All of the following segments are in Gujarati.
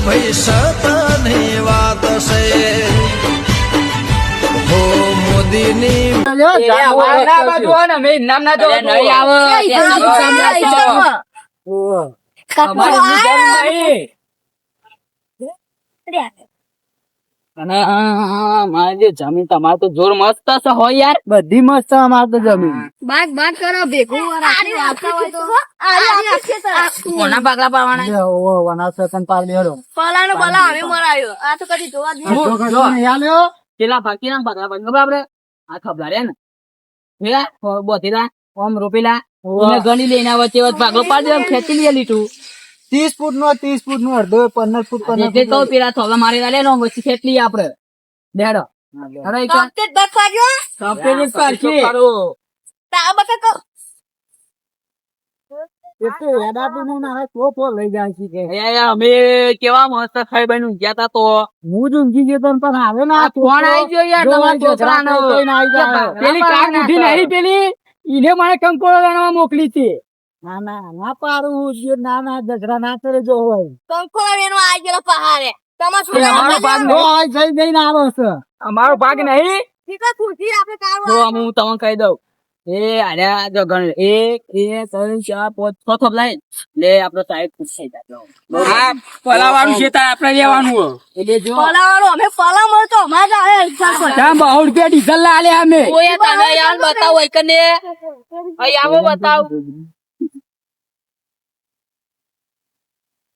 ભાઈ સતની વાત છે. હો મોદીની અરે નહીં આવો. અમારે નહીં. અને આ, આ, મારે જે જમીન તમારે તો જોર મસ્ત છે હો યાર. બધી મસ્ત અમારે તો જમીન. બાગ બાગ કરો ભેગું. રાખી આપતા હોય તો. કોના પાકલા પાડવાના પલાનો પલા અમે મરાયો. આ તો કદી જોવા જ નહીં પેલા ફાકી ના બોધેલા ઓમ રોપીલા. ગણી લઈને વચ્ચે વચ્ચે વખત પાડી દે ખેંચી લે લીટું ત્રીસ ફૂટ નો ત્રીસ ફૂટ નો અડધો પંદર ફૂટ એટલે કહું પેલા થોડા મારી લે નો પછી. કેટલી આપડે દેડો અરે કમ્પ્લીટ તા બકે કો. છે અમે કેવા મસ્ત ખાઈ બન્યું ગયા તા તો. હું જ ઊંઘી ગયો તો પણ આવે ને આ ફોન આવી ગયો યાર તમારા છોકરાનો. પેલી કાર બુઢી નહીં પેલી? ઈને મને કંકોળો લણવા મોકલી હતી ના ના ના પાડું જો ના ના ઝઘડા ના કરે જો હોય. કંકોળા વેનો આ ગયેલો પહાડે. તમાર એ અમારો ભાગ છોકરા નહીં. હોય જઈ જઈને આવો છે. અમારો ભાગ નહીં. ઠીક છે ખુરશી આપણે જો કાઢવા હું તમને કહી દઉં. એ આર્યા જો ગણ એક બે ત્રણ ચાર પાંચ છ થોપ લાઈ લે આપડો સાહેબ ખુશ થઈ જાય. હા પલાવાનું છે તાર આપણે લેવાનું એટલે જો પલાવાળો અમે પલા મળતો અમારે આવે ત્યાં બહુ રૂપિયા ડીઝલ લા લે અમે. ઓય તમે યાર બતાવો એકને અહીં આવો બતાવ.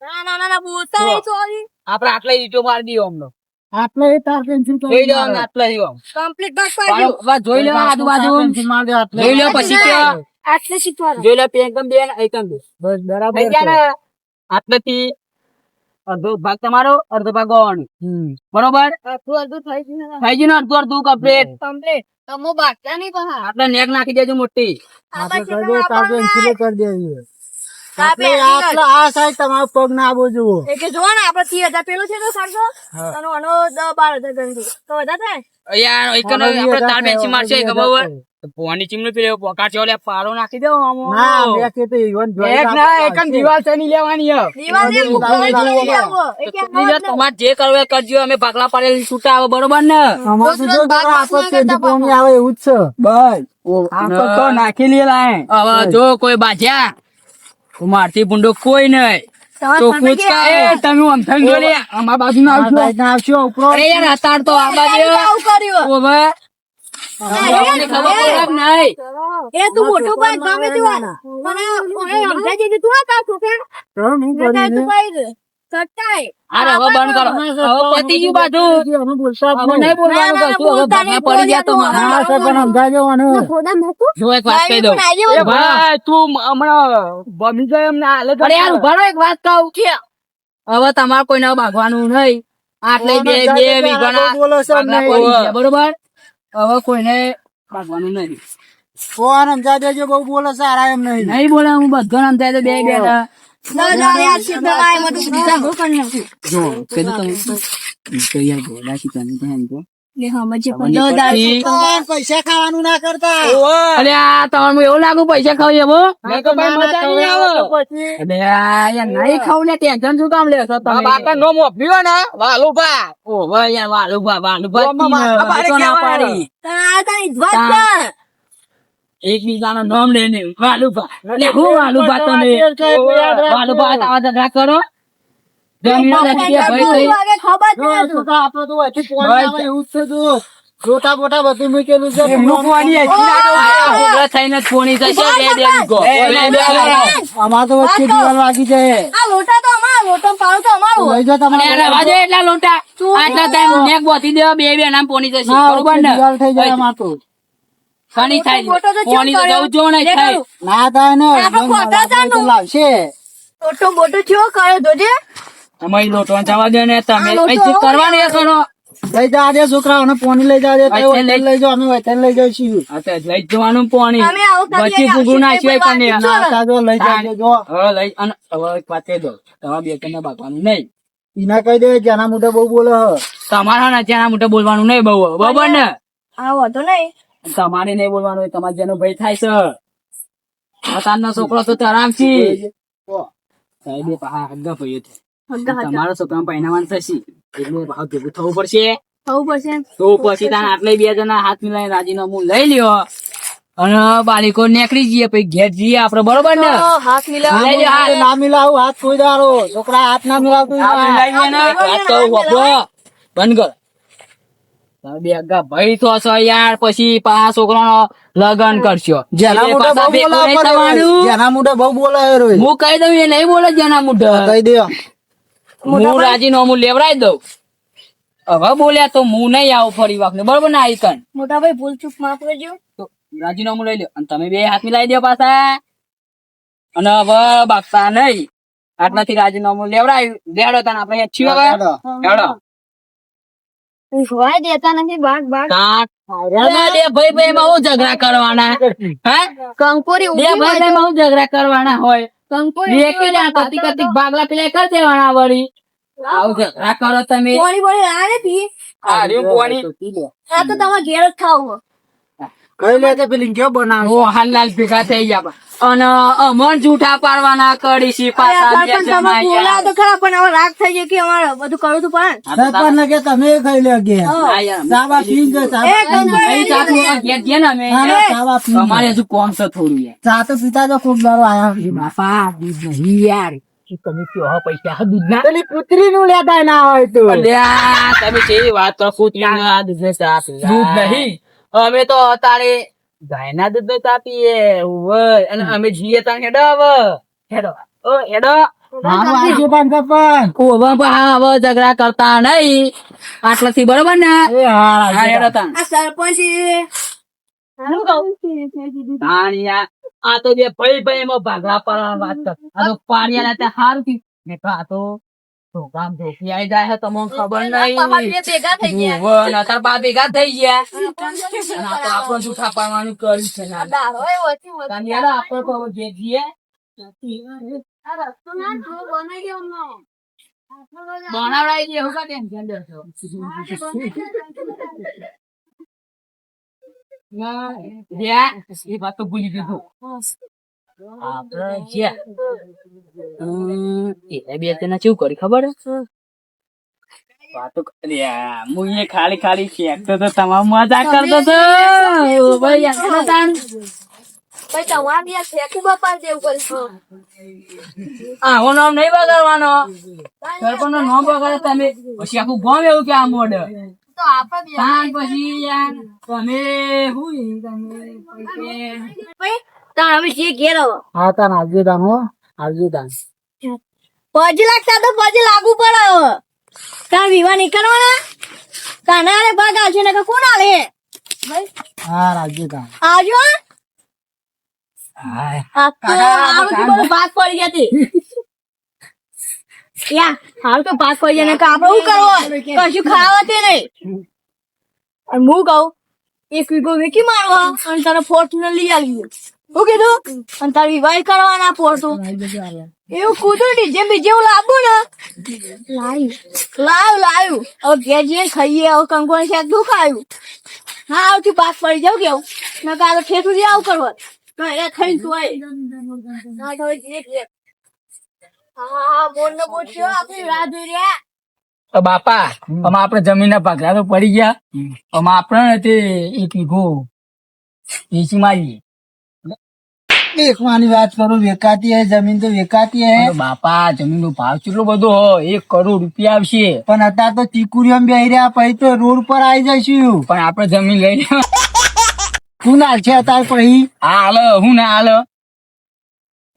ના ના ના ના બોલતા નહીં સોરી આપણે આટલા ઈટો મારી દીધો અમને. આટલે એ તાર પેન્સિલ જોઈ લો આટલા દીધો કમ્પ્લીટ બાગ પાડ્યો જોઈ લો આજુબાજુ માર દે આટલે જોઈ લો પછી કયો? આટલે શીખવાનું જોઈ લો પેંકમ બે ને એકમ બે બસ બરાબર થઈ ગયા ને આટલેથી અડધો ભાગ તમારો અડધો ભાગ ગોવાનો બરોબર? અડધું અડધું થઈ ગયું થઈ ગયું અડધું અડધું કમ્પ્લીટ કમ્પ્લીટ તમો બાટલા નહીં પણ આટલે નેક નાખી દેજો મોટી. આપણે કરી દે તાર પેન્સિલ કરી દેવી આપણે આપણે આટલા આ સાઈડ તમારો પગ ના આવો જુઓ. એ કે ને આપણે ત્રીસ હજાર પેલું છે તો સાતસો અને આનો બાર હજાર ગણી તો વધારે થાય? યાર એક આપણે તાર બેચી મારશે એક બહુ પોની ચીમનું પીલે પોકાર ચોલે પારો નાખી દેવો ના બે કે તો ઈવન જોઈ એક ના એકમ દિવાલ ચની લેવાની હે. દીવાલ ને મુકવાની નહીં લેવો. એ કે બીજા તમારે જે કરવું એ કરજો અમે ભાગલા પાડેલ છૂટા આવે બરોબર ને? અમાર જો આવે એવું જ છે. બસ. તો નાખી લેલા હવે જો કોઈ બાજ્યા. મારથી ભૂંડો કોઈ નહીં. તો કૂદકા. તમે આમ જો અમાર બાજુ ના આવશો ના આવશો ઉપરો. અરે યાર અતાર તો આ બાજુ. આવું કર્યું. કે નહીં. એ તું મોટું ભાઈ ગમે તું મને મને સમજાઈ તું આ તાર છોકરા તો હું. કરી તું ભાઈ સટ્ટાય અરે હવે બંધ કરો. હવે પતી ગયું બાજુ અમે બોલતા હવે નહીં. બોલવાનું કશું હવે બોલતા પડી ગયા તો મારા સર પણ સમજાજો મૂકું જો એક વાત કહી દઉં. ભાઈ તું હમણાં બમી ગયો એમને હાલે અરે યાર ઊભા રહો એક વાત કહું. હવે તમારે કોઈને ભાગવાનું નહીં. આટલે બે બે વીઘાના બોલો સર નહીં. બરોબર? હવે કોઈને ભાગવાનું નહીં. ફોન સમજા બહુ બોલો સારા એમ નહીં. નહીં બોલે હું બધો તો બે બે પૈસા ખાવાનું ના કરતા અલે એવું લાગુ પૈસા ખાવ એવો નહીં ખાવું ને ટેન્શન શું કામ લેશો તમે બાપા નો મોકલ્યો ને વાલુભા ઓ ભાઈ યાર વાલુભા વાલુભા ના પાડી એકબીજાનું નામ લઈને વાલુભા એટલે હું વાલુભા તમે વાલુભા આવા ઝઘડા કરો. જોતા બોટા બધું મૂકેલું છે. થઈને ફોની અમાર તો વચ્ચે દિવાલ વાગી જાય આ લોટા તો અમારો લોટો પાડો તો અમારો. લઈ જાઓ અને રહેવા દે એટલા લોટા. આટલા ટાઈમ નેક બોધી દેવા બે બે નામ પોની જશે બરોબર ને? થઈ જાય અમાર તો. ઘણી થાય પોણી તો. જવું જો નહીં થાય. ના થાય ને આપણે. લાવશે. લોટો બોટો થયો કર્યો જોજે તમારી લોટો જવા દે ને તમે કરવાની હશો લઈ જાજે દે છોકરાઓને પોણી લઈ જા દે તે વચ્ચે લઈ- જાઓ અમે વચ્ચે લઈ જઈશું લઈ જવાનું પોણી. પછી ભૂગું કને ના તા જો લઈ જાજો જો હવે લઈ અને હવે એક વાત કહી દો તમારે બે કને ભાગવાનું નહીં. એના કહી દે જેના મોઢે બહુ બોલે હ. તમારા ને ત્યાં મોટે બોલવાનું નહીં બહુ બરોબર ને? આ વાંધો નહીં. તમારે નહીં બોલવાનું તમારે જેનો ભય થાય છે. પોતાનો છોકરો તો આરામથી સાહેબે પાહા આગળ ભયો છે. તમારો છોકરા પહેનાવાનું થશે. એટલે ભાવ ભેગું થવું પડશે. થવું પડશે તો પછી તાર આટલે બે જણા હાથ મિલાઈને રાજીનામું લઈ લ્યો. અને બાળકો નીકળી જઈએ પછી ઘેર જઈએ આપડે બરોબર ને? હાથ મિલાવ. હાથ. ના મિલાવું હાથ કોઈ દારો છોકરા હાથ ના મિલાવતું. બંધ કર. બે અગા ભાઈ તો છો યાર પછી પા છોકરાનો લગન કરશો. જેના એટલે બહુ બોલાવે. જેના મોઢે બહુ બોલાવે રોય. હું કહી દઉં એ નહીં બોલે જેના મુઢ. કહી દે. હું રાજીનામું લેવડાવી દઉં. હવે બોલ્યા તો હું નહીં આવું ફરી વખત બરોબર ને આઈકન? મોટા ભાઈ ભૂલ ચૂક માફ કરજો. તો રાજીનામું લઈ લો અને તમે બે હાથ મિલાવી દો પાછા. અને હવે બાપતા નહીં. આટલાથી રાજીનામું લેવડાવ્યું લેવડો તને. આપણે હવે. હેડો. લેવડો ભવાય દેતા નથી ભાગ ભાગ બે ભાઈ ભાઈ માં હું ઝઘડા કરવાના? હે? કંકોરી બે ભાઈ ભાઈ માં હું ઝઘડા કરવાના હોય? કંકોરી બે કે કતી કતી ભાગલા પેલા કરી દેવાના વળી? આવું ઝઘડા કરો તમે. પોણી પોણી આ નથી આ રહ્યું પોણી. આ તો તમારે ઘેર જ ખાવું કઈ લે તે પેલી કેવો બનાવે? ઓ હાલલાલ ભેગા થઈ ગયા અને અમન જૂઠા પાડવાના કડી સી પાછા પણ તમે જણા તો ખરા પણ હવે રાગ થઈ ગયો કે અમારે બધું કરવું તું પણ? સરપંચ ને કે તમે ખાઈ લે કે. જો હજુ કોણ છે થોડું સાત ચા તો પીતા તો ખૂબ દારો આયા. બાપા દૂધ નહીં યાર. તમે કયો પૈસા હા દૂધ ના પેલી પુત્રી નું લેતા ના હોય તો. તમે વાત કરો દૂધ ને દૂધ નહીં. અમે તો અત્યારે ગાયના દૂધ નો ચા અને અમે જઈએ ત્યાં હેડો હવે. હેડો. ઓ હેડો. પણ પણ ઝઘડા કરતા નહીં આટલાથી બરોબર ને? એ હા હા હેડો તાન. આ સરપંચ એ- હું કહું. તાણિયા આ તો જે ભાઈ ભાઈ એમાં ભાગલા પડવાની વાત કર. આ તો હારું થયું. આ તો પ્રોગ્રામ આઈ જાય હે તમને ખબર નહીં. ભેગા થઈ ગયા. બા ભેગા થઈ ગયા. તો આપણ જૂઠા પાડવાનું કર્યું છે ના. આપણે તો જે ગયો. બનાવડાવી દે હું કા ટેન્શન લેશો? ના, એ વાત તો ભૂલી દીધું આપણે જ્યાં હમ, એ બે જણા શું કરી ખબર? વાતો હું ખાલી ખાલી ફેંકતો તો તમામ મજા કરતો તો. ભાઈ. આવો નામ નહીં બગાડવાનો. સરપંચનું બગાડે તમે. પછી આખું ગામ એવું કે આ મોઢ તો આપણે બે- તાન પછી તમે હું તમે? પછી પછી તાણ હવે જે ઘેર. હા તાણ આવજો તાણ હો. આવજો તાણ. પછી લાગતા તો પછી લાગુ પડે હવે. તાણ વિવાહ નીકળવાના? કાના રે ભાગ આવશે ને કોણ આવે? હા આવજો તાણ. આવજો? ભાગ પડી જતી યા હાલ તો ભાગ પડી જાય ને આપણે શું કરવો કશું ખાવા નહીં. અને હું કહું એક વીઘો વેચી મારવો અને તારે ફોર્ચ્યુનર લઈ આવી શું કીધું? અને તારે વિવાહ કરવાના પોસો એવું કૂતરું ડીજે બીજે હું લાવું ને. લાવ્યું. લાવ્યું લાવ્યું. હવે ઘેર જઈને ખાઈએ હવે કંકોણ શાક દુખાયું. ખાયું હા આવતી પાસ પડી જાવ કેવું ને કાલે ઠેઠું આવું કરવા તો એ ખાઈ તું આય. હા જે જે હા હા બોલ ને બોલ આપણી રાહ જોઈ રહ્યા. બાપા આમાં આપણે જમીન ના તો પડી ગયા. અમે આપણે તે એક વીઘો એસી મારીએ. દેખવાની વાત કરું વેકાતી હે જમીન તો વેકાતી હે. બાપા જમીન નો ભાવ કેટલો બધો એક કરોડ રૂપિયા આવશે. પણ અત્યારે તો ચીકુરીઓ બેહી રહ્યા પછી તો રોડ પર આવી જઈશું. પણ આપણે જમીન લઈ લે. શું ના છે અત્યારે પછી? હું ના હાલ?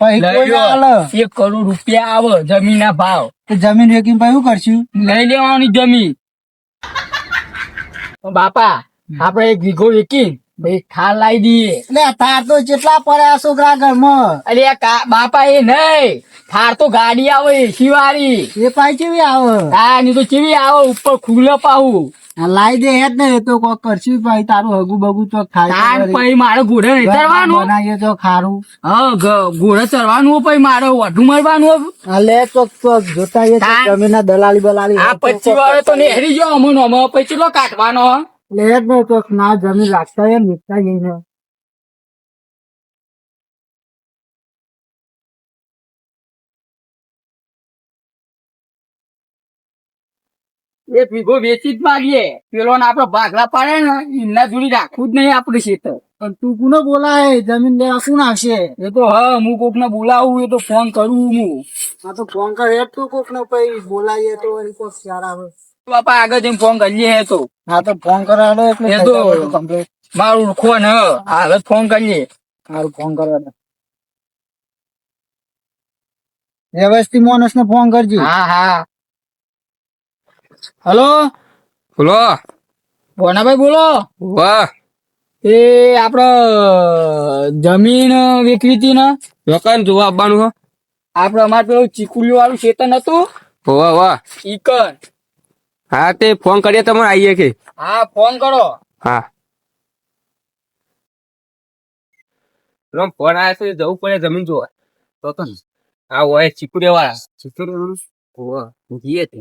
કોઈ ના હાલે. એક કરોડ રૂપિયા આવે જમીન ના ભાવ. તો જમીન વેકીને પછી શું કરશું? લઈ લેવાની જમીન. બાપા આપણે એક વીઘો વેચી ભાઈ ખાલ લાવી દઈએ એટલે થાર તો જેટલા પડ્યા છોકરા ઘરમાં. અરે બાપા એ નહીં. થાર તો ગાડી આવે એસી વાળી. એ પાછી કેવી આવે? હા ની તો કેવી આવે? ઉપર ખુલ્લો આ લાઈ દે હે ને તો કોક કરશું ભાઈ તારું હગુ બગુ તો ખાય પછી મારે ઘોડે નહીં ચડવાનું બનાવીએ તો ખારું. હા ઘોડે ચડવાનું પછી મારે વઢું મરવાનું. લે અલે તો જોતા જમીન દલાલી બલાલી. આ પચી વાળો તો નેહરી જો અમુન અમો પછી લો કાઢવાનો. લે જ ને તો ના જમીન રાખતા હોય ને જઈને એક વીઘો વેચી જ માગીએ. પેલો આપડે ભાગલા પાડે ને એમના જોડી રાખવું જ નહીં આપડે ખેતર. પણ તું કોને બોલાય જમીન લેવા શું નાખશે? એ તો હા હું કોક ને બોલાવું એ તો ફોન કરું હું. આ તો ફોન કરે. તું કોક ને પછી બોલાવીએ તો કોક આવે બાપા આગળ જઈને ફોન કરીએ હે તો હા તો ફોન કરાડો એટલે એ તો કમ્પ્લીટ મારું ઓળખો ને હાલ ફોન કરીએ હારું ફોન કરાડો વ્યવસ્થિત માણસ ને ફોન કરજો. હા હા. હલો? બોલો. ભોનાભાઈ બોલો? વાહ. એ આપડે જમીન વેચવી હતી ને દુકાન જોવા આપવાનું હો. આપડે અમારે પેલું ચીકુલીઓ વાળું ચેતન હતું વાહ વાહ. ઈકન હા તે ફોન કરીએ તમે આવીએ કે. હા ફોન કરો. હા. ફોન આવ્યો છે જવું પડે જમીન જોવા. તો તો આ હોય ચીકુડિયા વાળા ચીકુડિયા જઈએ તે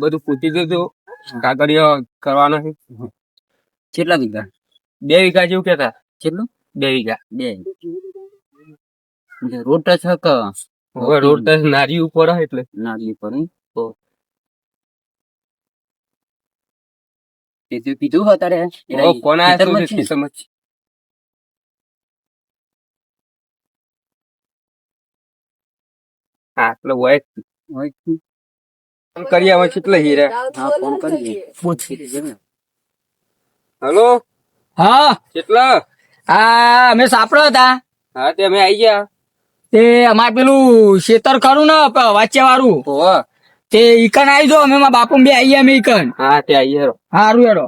બધું પૂછી દેજો કાગળિયો કરવાનો છે. કેટલા વીઘા? બે વીઘા જેવું કેતા કેટલું? બે વીઘા. બે. રોડ ટચ હક રોડ ટચ નારી ઉપર એટલે. નાગલી પર તો કીધું હો ઓ, ફોન આવ્યો ખેતરમાં છે? જ છે? ખેતરમાં જ. હા એટલે. ફોન કરીએ હવે કેટલે હીરા. હા ફોન કરીએ. હલો? હા. કેટલા આ અમે સાપડો હતા. હા તે અમે આવી ગયા. તે અમારે પેલું ખેતર ખરું ને પ- વાળું. તે ઈકન આવી જો અમે મારા બાપુ બે આવીએ અમે ઈકન. હા તે આવીએ હેરો. હારું હેરો.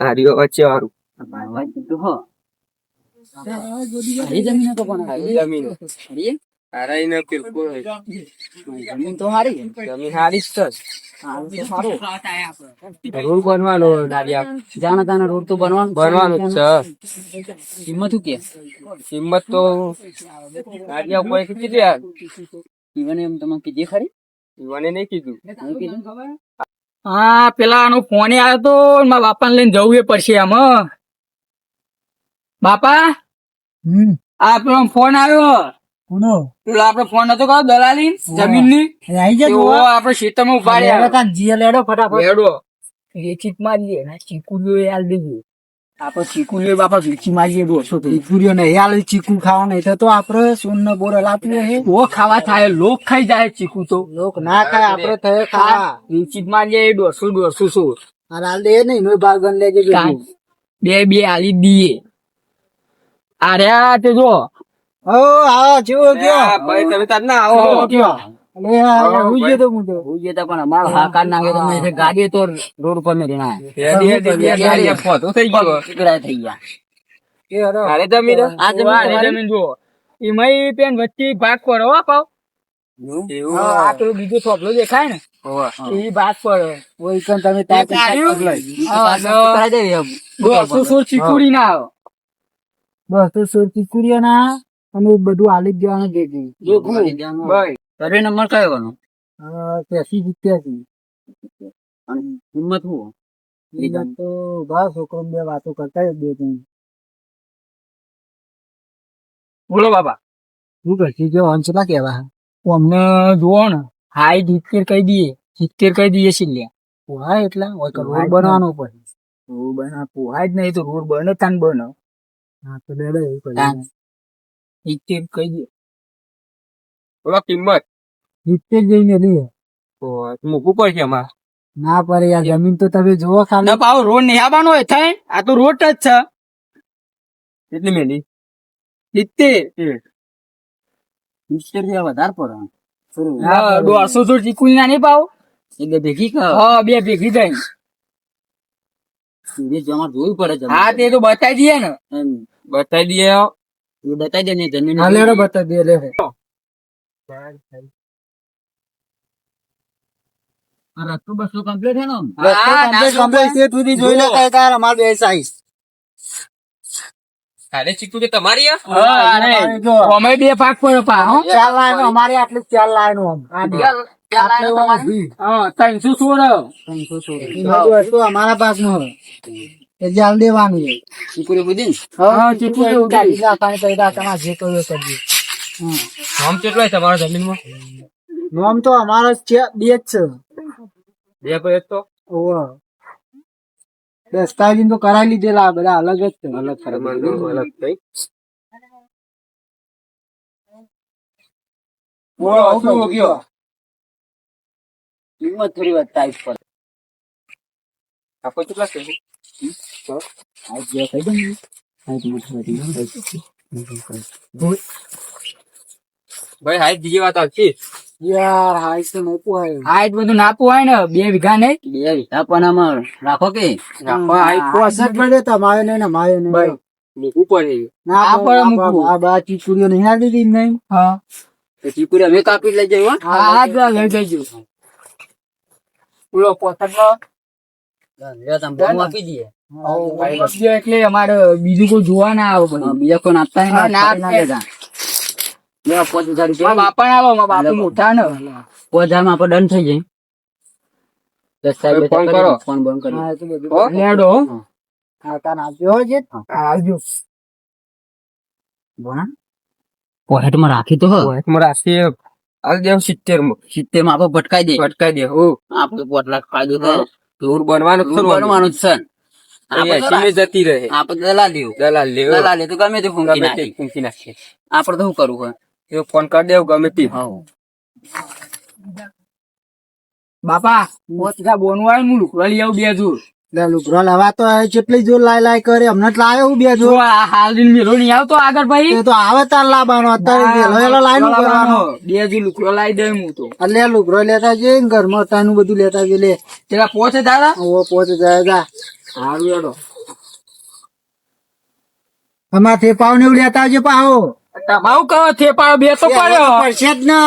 હારી વચ્ચે હા. જમીન હારા ઈને બિલકુલ હોય. જમીન તો હારી જમીન હારી જ છે. રોડ બનવાનો નારિયા જાણે તાને રોડ તો બનવાનું બનવાનું જ છે. કિંમત શું કે? કિંમત તો નારિયા ઉપર કેટલી આ? ઈવન એમ તમે કીધી ખરી? નહીં કીધું. હા પેલા નો ફોન આવ્યો તો મારા બાપા ને લઈને જવું એ પડશે આમ બાપા? હમ. આ પેલો ફોન આવ્યો આપડે ફોન હતો કહો દલાલી જમીનની આપડે ખેતરમાં ઊભા લેડો જીએ લેડો ફટાફટ. લેડો વેચી મારીએ ને ચીકુલીઓ હાલ દેજો. આપડે ચીકુલીઓ બાપા વેચી મારીએ ને ચીકુ ખાવા નહીં તો આપડે સોન નો બોરલ આપ્યો હે. ઓ ખાવા થાય લોક ખાઈ જાય ચીકુ તો. લોક ના ખાય આપડે થયે ખા વેચી મારીએ દોઢસો દોઢસો સો અરે હાલ દે નહીં નો ભાગન લેજે બે બે આલી દીએ. આર્યા તે જો ઓ જેવો ગયો ભાઈ તમે તાર ના આવો. અલે આ હું ગયો તો હું તો. ઉજે તો પણ અમારો હાકાર નાખે તો મેં ગાડી તો રોડ ઉપર મેં રેના હેડી હેડી હેડી હેડી ફોટો થઈ ગયો. ટુકડા થઈ ગયા. એ જમીન આ જમીન જમીન જુઓ. એમાં પેન વચ્ચે ભાગ પર હો પાવ. એવું? હા, આ પેલું બીજું થોભલો દેખાય ને? એ ભાગ પર તમે તાર ના બસ તો સોર ના અને બધું હાલી જ દેવાનું. દેખી ઘરે તારે નંબર કયો વાનો પેસી સિત્યાસી. હિંમત હું તો બસ છોકરો બે વાતો કરતા જ બે ત્રણ. બોલો બાબા શું કરશી જો અંશલા કેવા? અમને જુઓ ને હાઈ સિત્તેર કહી દઈએ સિત્તેર કહી દઈએ છીએ પોહાય એટલા હોય તો રોડ બનવાનો પડે. રોડ બના પોહાય જ નહીં તો રોડ બને તાન બનો. હા તો દાદા એવું. સિત્તેર કહી દઈએ બોલો કિંમત સિત્તેર જઈને લઈએ મૂકવું પડશે અમાર ના પડે યાર જમીન તો તમે જોવો ખાલી ના પાવ રોડ નહીં આવવાનો હોય થાય આ તો રોડ જ છે કેટલી મેલી સિત્તેર સિત્તેરથી વધારે પડે હા દોઢસો તો ચીકુની ના નહીં પાવ એટલે ભેગી હા બે ભેગી થઈ જોવું પડે હા તે તો બતાવી દઈએ ને બતાવી દઈએ બતાવી દે ને જમીન હા લેડો બતા દે લે રસ્તો બસો કમ્પ્લીટ છે ને સુધી જોઈ લે કઈ તાર અમાર બે સાઈઝ અરે ચીકુ કે તમારી હા અરે અમે બે ભાગ પર પા હો. ચાર લાઈન અમારી આટલી ચાર લાઈન આમ. હા ત્રણસો સોળ. બધું વસ્તુ અમારા પાસમાં હોય એ જાલ દેવાનું છે. ચીપુરી બુદ્ધિ હા ચીપુરી એવું કાઢી. નાખવાની તો એ જે કહ્યું એ કરજો. નામ કેટલો છે તમારા જમીનમાં? નામ તો અમારો જ છે બે જ છે. બે ભાઈ તો? ઓહો. દસ્તાવેજ તો કરાવી લીધેલા બધા અલગ જ છે. અલગ તમારું અલગ થઈ. કિંમત થોડી વાત ટાઈટ આપો કેટલા છે? આ જે કહી દઉં ને, આ જ મુઠ્ઠી ભાઈ હાઈટ બીજી વાત આવતી. યાર હાઈ તો નહીં પોહાય આ બધું નાપવું હોય ને બે વીઘા ને બે વીઘા પણ આમાં રાખો કે? હાઈ પોસઠ પડે તમારે નહીં ને મારે નહીં. મૂકવું પડે. ના પણ મૂકવું. આ બા ચીકુડીઓ નહીં આવી દીધી નહીં હા. તો ચીકુરી અમે કાપી લઈ જઈએ હો. હા લઈ જજો પૂરો પોસઠ નો. આપી દઈએ. એટલે અમારે બીજું કોઈ જોવા ના આવે બીજા કોઈ નાખતા ના બાપા ના આવો બાપુ મોટા ને પાંચ હજારમાં આપણે દંડ થઈ જાય. ફોન કરો. ફોન બંધ કરી હા, એ તો બધું હો? લેડો હા. તાન આપ્યો છે આવજો પોકેટમાં રાખી તો દેવ સિત્તેરમાં. સિત્તેરમાં ભટકાઈ દે. ભટકાઈ દે હું. આપડે પોત લાખ ફાયદો થાય બનવાનું બનવાનું છે એ જતી રહે. આપણે દલાલ દેવું દલાલ લેવ. દલાલ લે તો ગમે તે ફૂંકી નાખી. ફૂંકી નાખીએ આપણે તો શું કરવું હોય? એ ફોન કરી દેવ ગમે તે. બાપા પોચકા બોનું આવે હું લુકડા લઈ આવું બે જોર. લે લુગરો તો કેટલી જોર લાય લાય કરે હમણાં જ લાયો હું બે જો જોર આ હાલ દિન મેલો નહીં આવતો આગળ ભાઈ. તો આવે તાર લાવવાનો અત્યારે લાઈન કરવાનો. બે જો લુકડો લાવી દે હું તો. એટલે લુગરો લેતા જઈએ ઘર ઘરમાં તાનું બધું લેતા જઈએ લે. તેરા પોચે દાદા ઓ સારું હેડો. અમાર થેપાઓ ને લેતા આવજો પાહો. તમારું કહો થેપાઓ બે તો પડ્યો. પડશે જ ને?